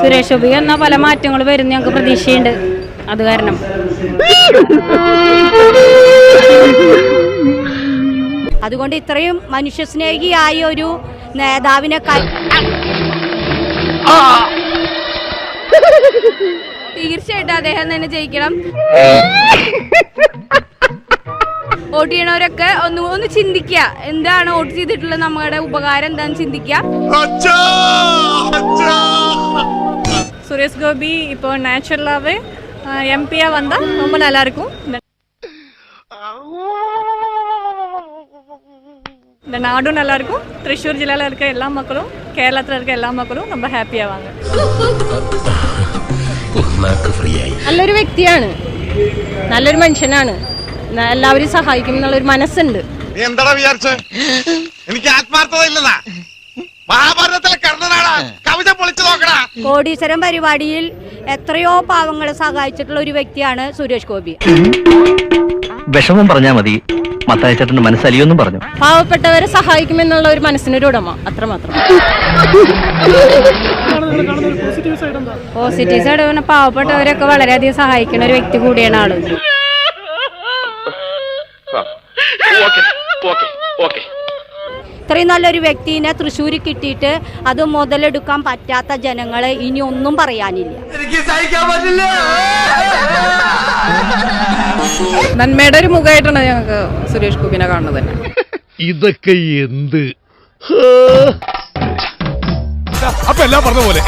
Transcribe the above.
സുരേഷ് ഗോപി എന്ന പല മാറ്റങ്ങൾ വരുന്ന ഞങ്ങൾക്ക് പ്രതീക്ഷയുണ്ട്. അത് കാരണം. അതുകൊണ്ട് ഇത്രയും മനുഷ്യസ്നേഹിയായ ഒരു നേതാവിനെ തീർച്ചയായിട്ടും അദ്ദേഹം തന്നെ ജയിക്കണം. വോട്ട് ചെയ്യണവരൊക്കെ ഒന്ന് ഒന്ന് ചിന്തിക്കുക എന്താണ് വോട്ട് ചെയ്തിട്ടുള്ളത് നമ്മുടെ ഉപകാരം എന്താണെന്ന് ചിന്തിക്കുക சுரேஷ் கோபி இப்போ நேச்சுரலாகவே எம்பியாக வந்தால் ரொம்ப நல்லா இருக்கும் இந்த- இந்த நாடும் நல்லா இருக்கும் திருச்சூர் ஜில்லால இருக்க எல்லா மக்களும் கேரளத்தில் இருக்க எல்லா மக்களும் ரொம்ப ஹாப்பியாக வாங்க നല്ലൊരു വ്യക്തിയാണ് നല്ലൊരു മനുഷ്യനാണ് ന- എല്ലാവരും സഹായിക്കും എന്നുള്ള ഒരു മനസ്സുണ്ട്. നീ എന്താടാ വിചാരിച്ച? എനിക്ക് ആത്മാർത്ഥത ഇല്ലെന്നാ മഹാഭാരതത്തിലെ കർണനാടാ. കവിത പൊളിച്ചു നോക്കടാ. കോടീശ്വരം പരിപാടിയിൽ എത്രയോ പാവങ്ങളെ സഹായിച്ചിട്ടുള്ള ഒരു വ്യക്തിയാണ് സുരേഷ് ഗോപി. വിഷമം പറഞ്ഞാ മതി. മത്തായച്ചേട്ടന്റെ മനസ്സലിയൊന്നും പറഞ്ഞു. പാവപ്പെട്ടവരെ സഹായിക്കുമെന്നുള്ള ഒരു മനസ്സിനൊരു ഉടമ. അത്രമാത്രം. പോസിറ്റീവ് സൈഡ് പാവപ്പെട്ടവരൊക്കെ വളരെയധികം സഹായിക്കുന്ന ഒരു വ്യക്തി കൂടിയാണ് ആൾ. ഇത്രയും നല്ലൊരു വ്യക്തിനെ തൃശ്ശൂർ കിട്ടിയിട്ട് അത് മുതലെടുക്കാൻ പറ്റാത്ത ജനങ്ങളെ ഇനി ഒന്നും പറയാനില്ല. എനിക്ക് സഹിക്കാൻ പറ്റില്ല. നന്മയുടെ ഒരു മുഖമായിട്ടാണ് ഞങ്ങൾക്ക് സുരേഷ് ഗോപിനെ കാണുന്നത് തന്നെ. ഇതൊക്കെ എന്ത്? അപ്പൊ എല്ലാം പറഞ്ഞ പോലെ